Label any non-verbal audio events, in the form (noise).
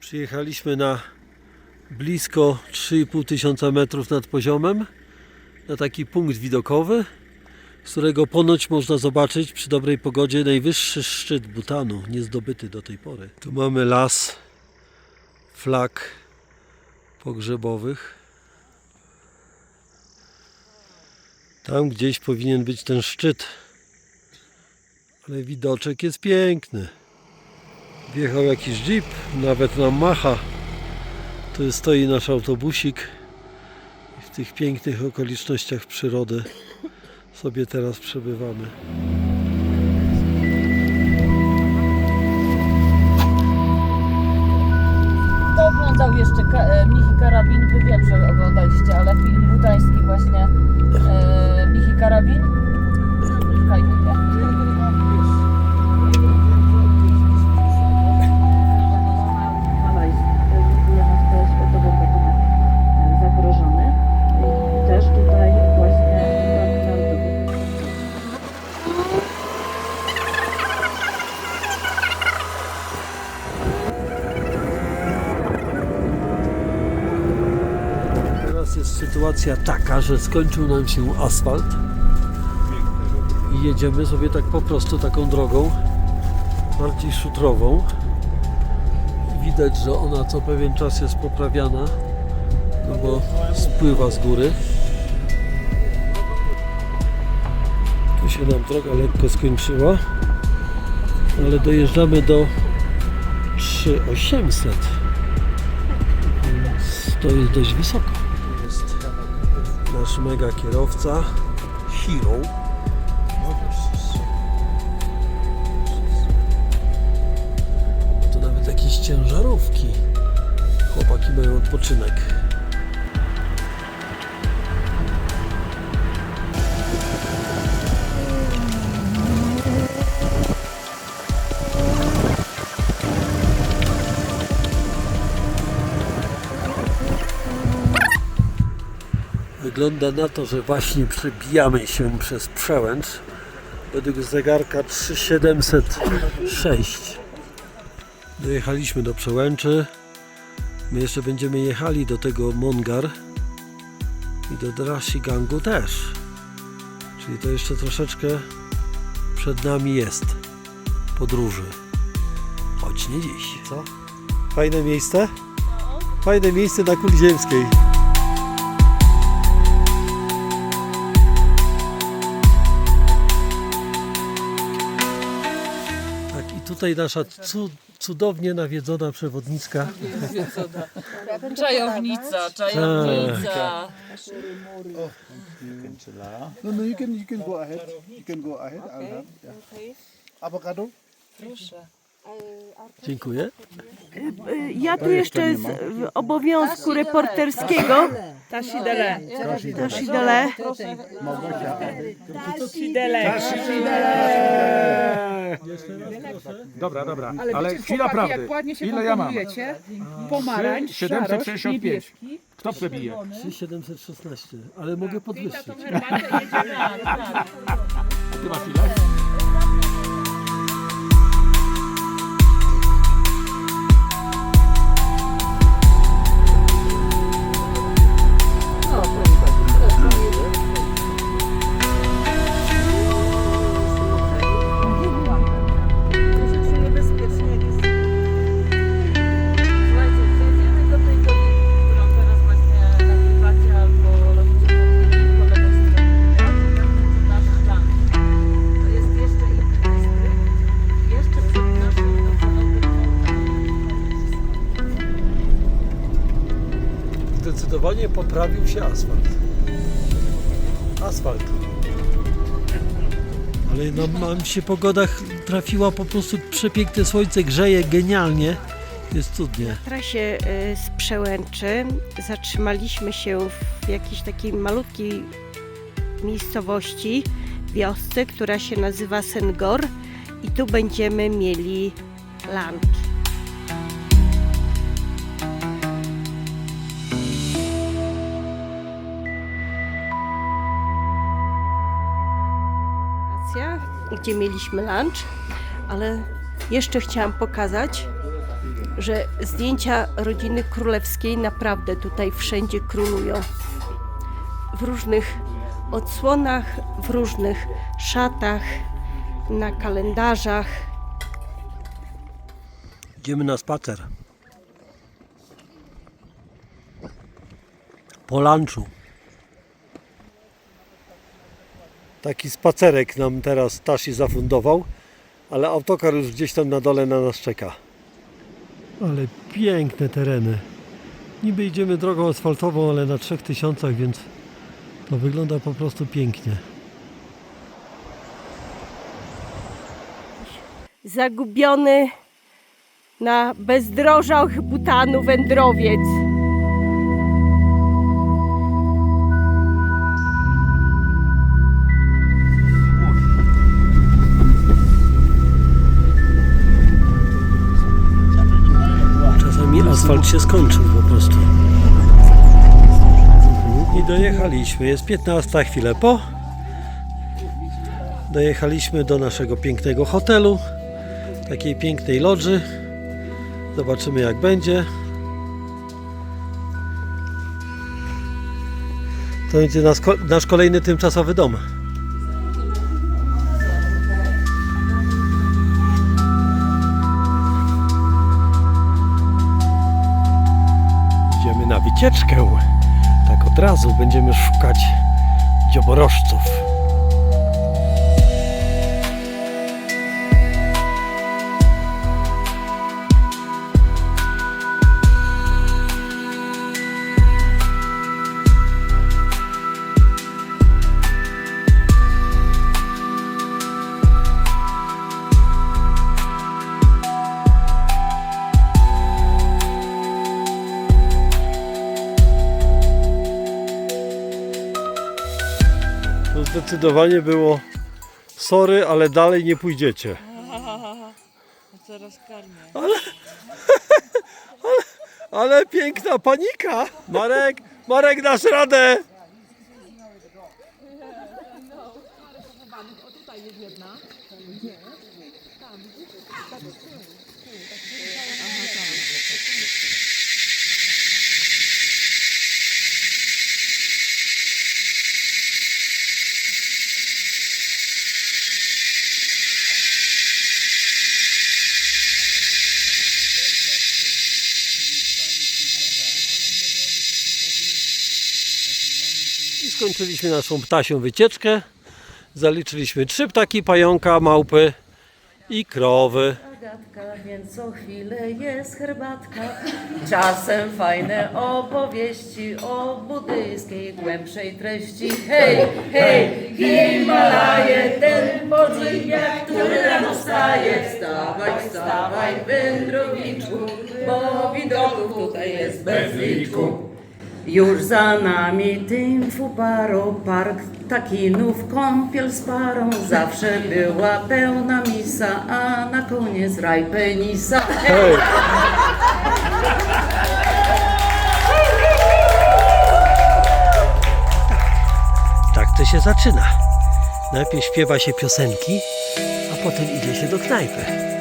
Przyjechaliśmy na blisko 3,5 tysiąca metrów nad poziomem na taki punkt widokowy, z którego ponoć można zobaczyć przy dobrej pogodzie najwyższy szczyt Butanu, niezdobyty do tej pory. Tu mamy las flag pogrzebowych. Tam gdzieś powinien być ten szczyt, ale widoczek jest piękny. Wjechał jakiś jeep, nawet nam macha. Tu stoi nasz autobusik. W tych pięknych okolicznościach przyrody sobie teraz przebywamy. Kto oglądał jeszcze e, Michi Karabin? Wy wiem, że oglądaliście, ale sytuacja taka, że skończył nam się asfalt i jedziemy sobie tak po prostu taką drogą, bardziej szutrową. Widać, że ona co pewien czas jest poprawiana, no bo spływa z góry. Tu się nam droga lekko skończyła, ale dojeżdżamy do 3800 więc to jest dość wysoko. Nasz mega kierowca Hero. To nawet jakieś ciężarówki. Chłopaki mają odpoczynek. Wygląda na to, że właśnie przebijamy się przez przełęcz. Według zegarka 3706. Dojechaliśmy do przełęczy. My jeszcze będziemy jechali do tego Mongar i do Drashi Gangu też. Czyli to jeszcze troszeczkę przed nami jest podróży. Choć nie dziś. Co? Fajne miejsce? Fajne miejsce na kuli ziemskiej. Tutaj nasza cu, cudownie nawiedzona przewodniczka. Czajownica, czajownica. No, no, you can you can go ahead. You can go ahead. I'll have, yeah. Avocado. Dziękuję. Ja tu jeszcze z obowiązku reporterskiego. Tasidele. Tasidele. Dobra, dobra. Ale, chwila prawdy. Jak ładnie się Ile ja mam? Pomarańcz, 765. szarość, niebieski. Kto przebije? 3716, ale mogę podwyższyć. Ty masz ile? Zdecydowanie poprawił się asfalt. Asfalt. Ale nam, nam się pogoda trafiła po prostu przepiękne słońce, grzeje genialnie. Jest cudnie. W trasie y, z Przełęczy zatrzymaliśmy się w jakiejś takiej malutkiej miejscowości, wiosce, która się nazywa Sengor i tu będziemy mieli lunch. Gdzie mieliśmy lunch, ale jeszcze chciałam pokazać że zdjęcia rodziny królewskiej naprawdę tutaj wszędzie królują. W różnych odsłonach, w różnych szatach, na kalendarzach. Idziemy na spacer. Po lunchu. Taki spacerek nam teraz Tashi zafundował, ale autokar już gdzieś tam na dole na nas czeka. Ale piękne tereny. Niby idziemy drogą asfaltową, ale na 3000, więc to wygląda po prostu pięknie. Zagubiony na bezdrożach Butanu wędrowiec. Asfalt się skończył po prostu. I dojechaliśmy. Jest 15 chwilę po. Dojechaliśmy do naszego pięknego hotelu. Takiej pięknej lodży. Zobaczymy jak będzie. To będzie nasz, nasz kolejny tymczasowy dom. Na wycieczkę. Tak od razu będziemy szukać dzioborożców. Zdecydowanie było sorry, ale dalej nie pójdziecie. (laughs) Coraz karmię. (laughs) Ale piękna panika! Marek, Marek dasz radę! I skończyliśmy naszą ptasią wycieczkę. Zaliczyliśmy trzy ptaki, pająka, małpy i krowy. Agatka, więc co chwilę jest herbatka. Czasem fajne opowieści o buddyjskiej głębszej treści. Hej, hej, Himalaje, ten podziwiak, który rano wstaje. Wstawaj, wstawaj, wędrowniczku, bo widoków tutaj jest bez liczbu. Już za nami Tymfu Paro, park takinów, kąpiel z parą. Zawsze była pełna misa, a na koniec raj penisa. Hej! Tak to się zaczyna. Najpierw śpiewa się piosenki, a potem idzie się do knajpy.